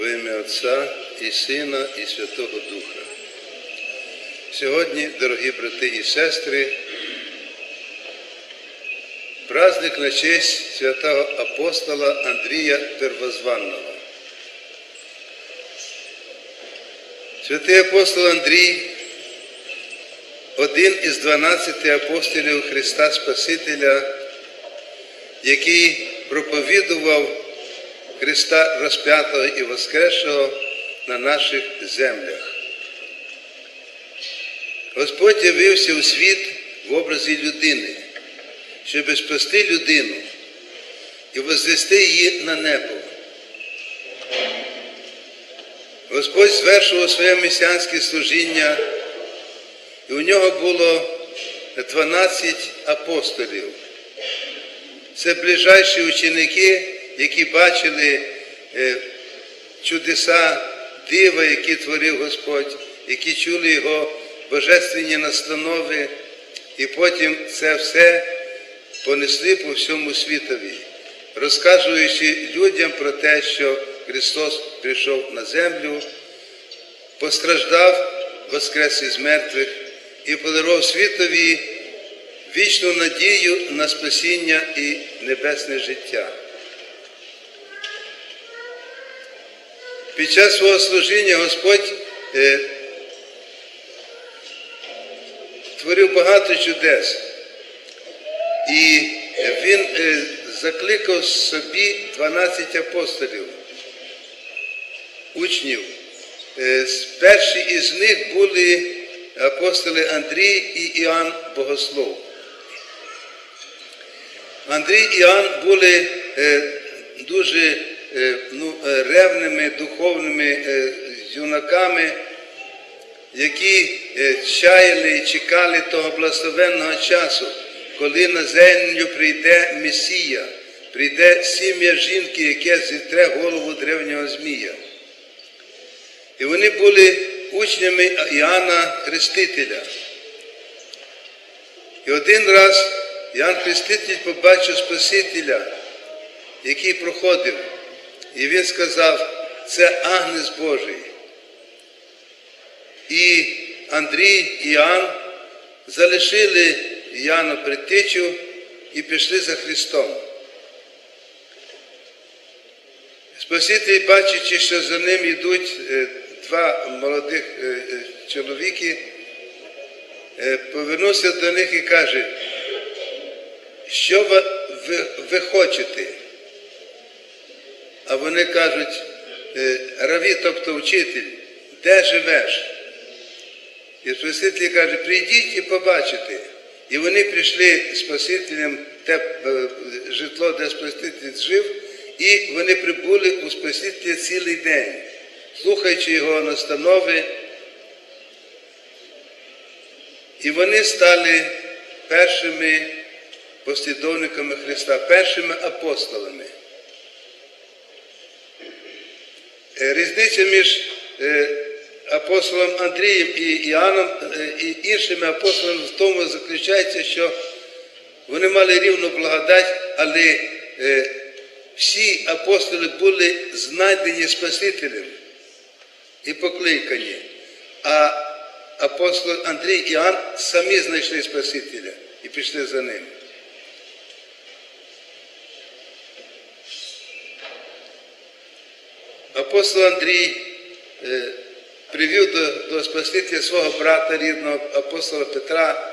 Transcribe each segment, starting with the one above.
Во ім'я Отця і Сина, і Святого Духа. Сьогодні, дорогі брати і сестри, праздник на честь святого апостола Андрія Первозванного. Святий апостол Андрій один із 12 апостолів Христа Спасителя, який проповідував Христа розп'ятого і воскресшого на наших землях. Господь явився у світ в образі людини, щоб спасти людину і возвести її на небо. Господь звершував своє месіанське служіння, і у нього було 12 апостолів. Це ближайші ученики, які бачили е, чудеса, дива, які творив Господь, які чули Його божественні настанови, і потім це все понесли по всьому світові, розказуючи людям про те, що Христос прийшов на землю, постраждав, воскрес із мертвих і подарував світові вічну надію на спасіння і небесне життя. Під час свого служіння Господь е, творив багато чудес, і Він е, закликав собі 12 апостолів, учнів. Е, перші із них були апостоли Андрій і Іоанн Богослов. Андрій і Іоанн були е, дуже ну, е, ревними духовними е, юнаками, які е, чаяли і чекали того благословенного часу, коли на землю прийде Месія, прийде сім'я жінки, яке зітре голову древнього Змія. І вони були учнями Іоанна Хрестителя. І один раз Іоанн Хреститель побачив Спасителя, який проходив, і він сказав, це Агнець Божий. І Андрій і Іоанн залишили Іоанна предтечу і пішли за Христом. Спаситель, бачачи, що за ним йдуть е, два молодих е, е, чоловіки, повернувся до них і каже, що ви, ви, ви хочете? А вони кажуть, е, раві, тобто вчитель, де живеш? І Спаситель каже, прийдіть і побачите. І вони прийшли Спасителем те е, житло, де Спаситель жив, і вони прибули у Спасителя цілий день, слухаючи його настанови. І вони стали першими послідовниками Христа, першими апостолами. Е, Різниця між е, апостолом Андрієм і Іоанном е, і іншими апостолами в тому заключається, що вони мали рівну благодать, але е, всі апостоли були знайдені Спасителем і покликані. А апостол Андрій і Іоанн самі знайшли Спасителя і пішли за ним. Апостол Андрій е, привів до, до Спасителя свого брата рідного апостола Петра.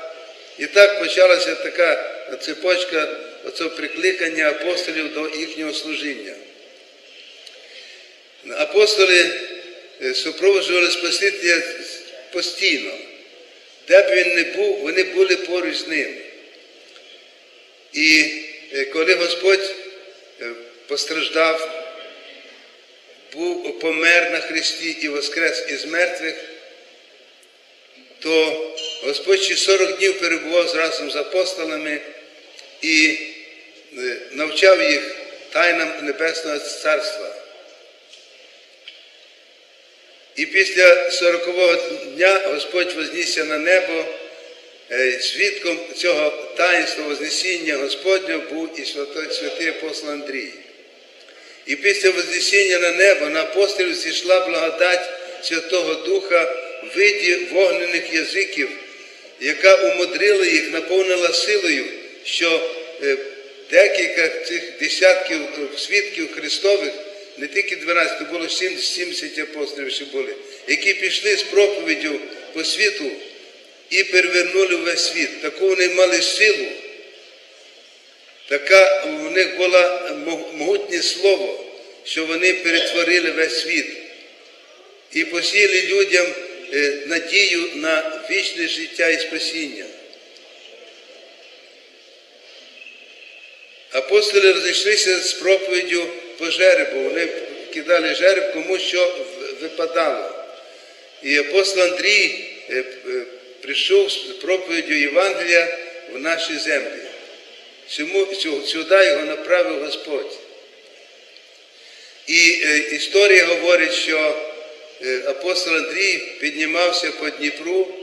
І так почалася така цепочка оцього прикликання апостолів до їхнього служіння. Апостоли е, супроводжували Спасителя постійно. Де б він не був, вони були поруч з ним. І е, коли Господь постраждав, був помер на Христі і воскрес із мертвих, то Господь ще 40 днів перебував разом з апостолами і е, навчав їх тайнам Небесного Царства. І після 40-го дня Господь вознісся на небо, е, свідком цього таїнства Вознесіння Господнього був і святий апостол Андрій. І після Вознесіння на небо на апостолів зійшла благодать Святого Духа в виді вогнених язиків, яка умудрила їх, наповнила силою, що е, декілька цих десятків е, свідків Христових, не тільки 12, було 70 70 апостолів ще були, які пішли з проповіддю по світу і перевернули весь світ. Таку вони мали силу. Така у них було могутнє слово, що вони перетворили весь світ і посіяли людям е, надію на вічне життя і спасіння. Апостоли розійшлися з проповіддю по жеребу. Вони кидали жереб, кому що випадало. І апостол Андрій е, е, прийшов з проповіддю Євангелія в наші землі. Сюди його направив Господь. І е, історія говорить, що е, апостол Андрій піднімався по Дніпру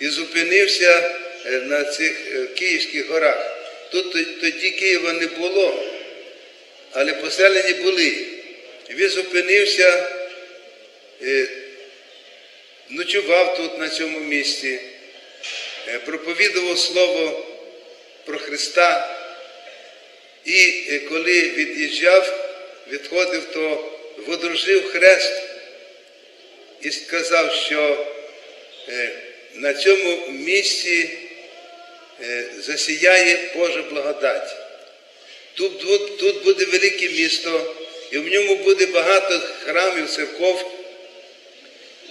і зупинився е, на цих е, Київських горах. Тут тоді Києва не було, але поселені були. І Він зупинився, е, ночував тут, на цьому місці, е, проповідував слово про Христа. І е, коли від'їжджав, відходив, то водружив хрест і сказав, що е, на цьому місці е, засіяє Божа благодать. Тут, тут, тут буде велике місто, і в ньому буде багато храмів, церков,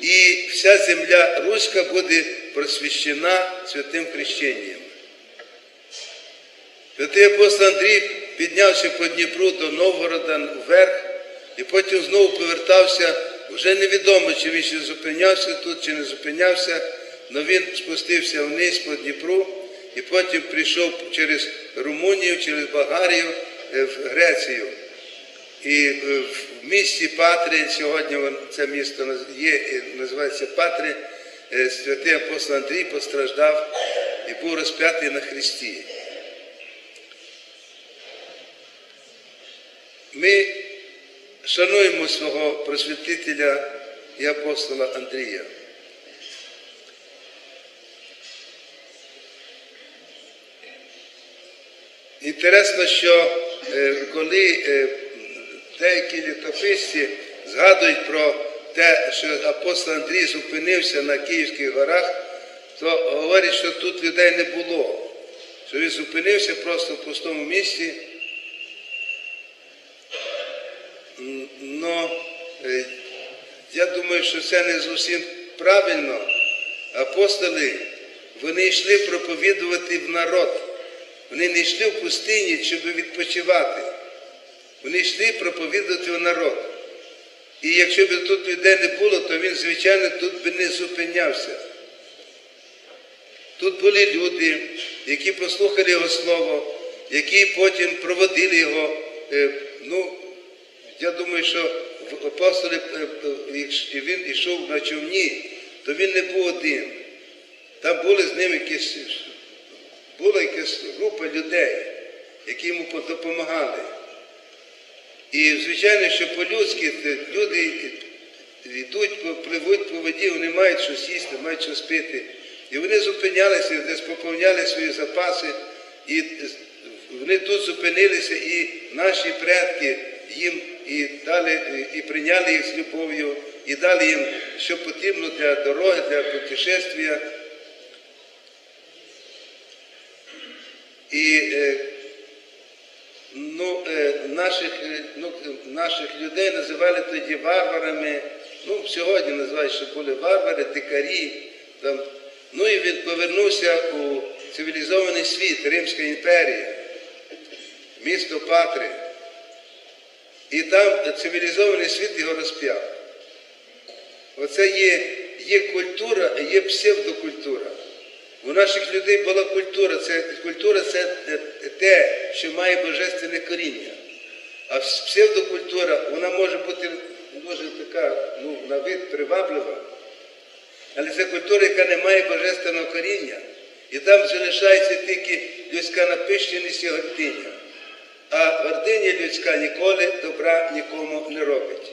і вся земля руська буде просвящена святим хрещенням. Святий апостол Андрій піднявся по Дніпру до Новгорода вверх, і потім знову повертався. Вже невідомо, чи він ще зупинявся тут, чи не зупинявся, але він спустився вниз по Дніпру і потім прийшов через Румунію, через Болгарію е, в Грецію. І е, в місті Патрі, сьогодні це місто є, називається Патрі, е, святий апостол Андрій постраждав і був розп'ятий на Христі. Ми шануємо свого просвітителя і апостола Андрія. Інтересно, що е, коли е, деякі літописці згадують про те, що апостол Андрій зупинився на Київських горах, то говорять, що тут людей не було, що він зупинився просто в пустому місці. Но е, я думаю, що це не зовсім правильно. Апостоли, вони йшли проповідувати в народ. Вони не йшли в пустині, щоб відпочивати. Вони йшли проповідувати в народ. І якщо б тут людей не було, то він, звичайно, тут би не зупинявся. Тут були люди, які послухали його слово, які потім проводили його. Е, Ну, я думаю, що в апостолі, е, е, він йшов на човні, то він не був один. Там були з ним якісь, була якась група людей, які йому допомагали. І, звичайно, що по-людськи люди йдуть, пливуть по воді, вони мають щось їсти, мають щось пити. І вони зупинялися, десь поповняли свої запаси, і вони тут зупинилися, і наші предки їм і дали, і прийняли їх з любов'ю, і дали їм, що потрібно для дороги, для путешествия. І е, ну, е, наших, е, ну, е, наших людей називали тоді варварами. Ну, сьогодні називають, що були варвари, дикарі. Там. Ну і він повернувся у цивілізований світ, Римська імперія, місто Патри. І там цивілізований світ його розп'яв. Оце є, є культура, є псевдокультура. У наших людей була культура. Це, культура це те, що має божественне коріння. А псевдокультура, вона може бути дуже така, ну, на вид приваблива, але це культура, яка не має божественного коріння. І там залишається тільки людська напищеність і гординя. А гординя людська ніколи добра нікому не робить.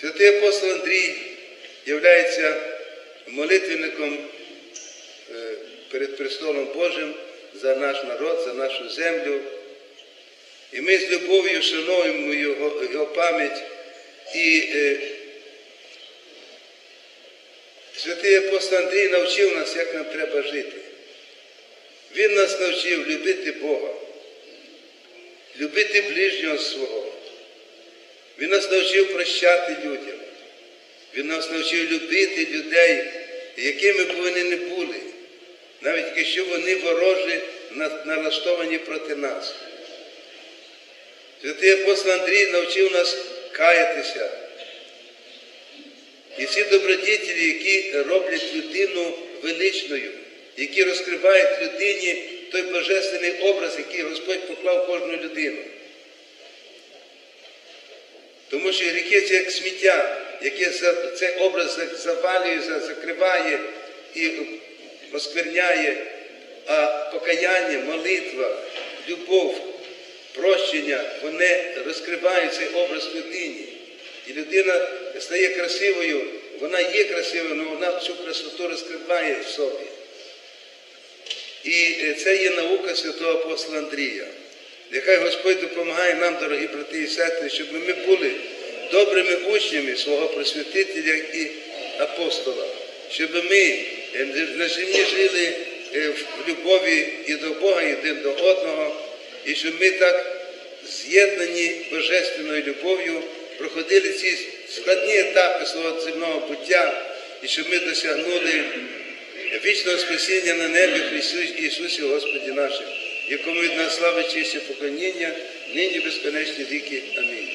Святий апостол Андрій є молитвенником е, перед престолом Божим за наш народ, за нашу землю. І ми з любов'ю шануємо його, його пам'ять. І е, святий апостол Андрій навчив нас, як нам треба жити. Він нас навчив любити Бога, любити ближнього свого. Він нас навчив прощати людям. Він нас навчив любити людей, якими б вони не були, навіть якщо вони ворожі налаштовані проти нас. Святий апостол Андрій навчив нас каятися. І ці добродітелі, які роблять людину величною, які розкривають людині той божественний образ, який Господь поклав кожну людину. Тому що гріхи це як сміття, яке цей образ завалює, закриває і оскверняє, а покаяння, молитва, любов, прощення, вони розкривають цей образ людині. І людина стає красивою, вона є красивою, але вона цю красоту розкриває в собі. І е, це є наука святого апостола Андрія. Нехай Господь допомагає нам, дорогі брати і сестри, щоб ми були добрими учнями свого просвятителя і апостола, щоб ми е, на землі жили е, в любові і до Бога, і один до одного, і щоб ми так з'єднані божественною любов'ю проходили ці складні етапи свого земного буття, і щоб ми досягнули Вічного Воскресіння на небі Христі Ісусі Господі нашим, якому від нас слави честь і поклоніння, нині безконечні віки. Амінь.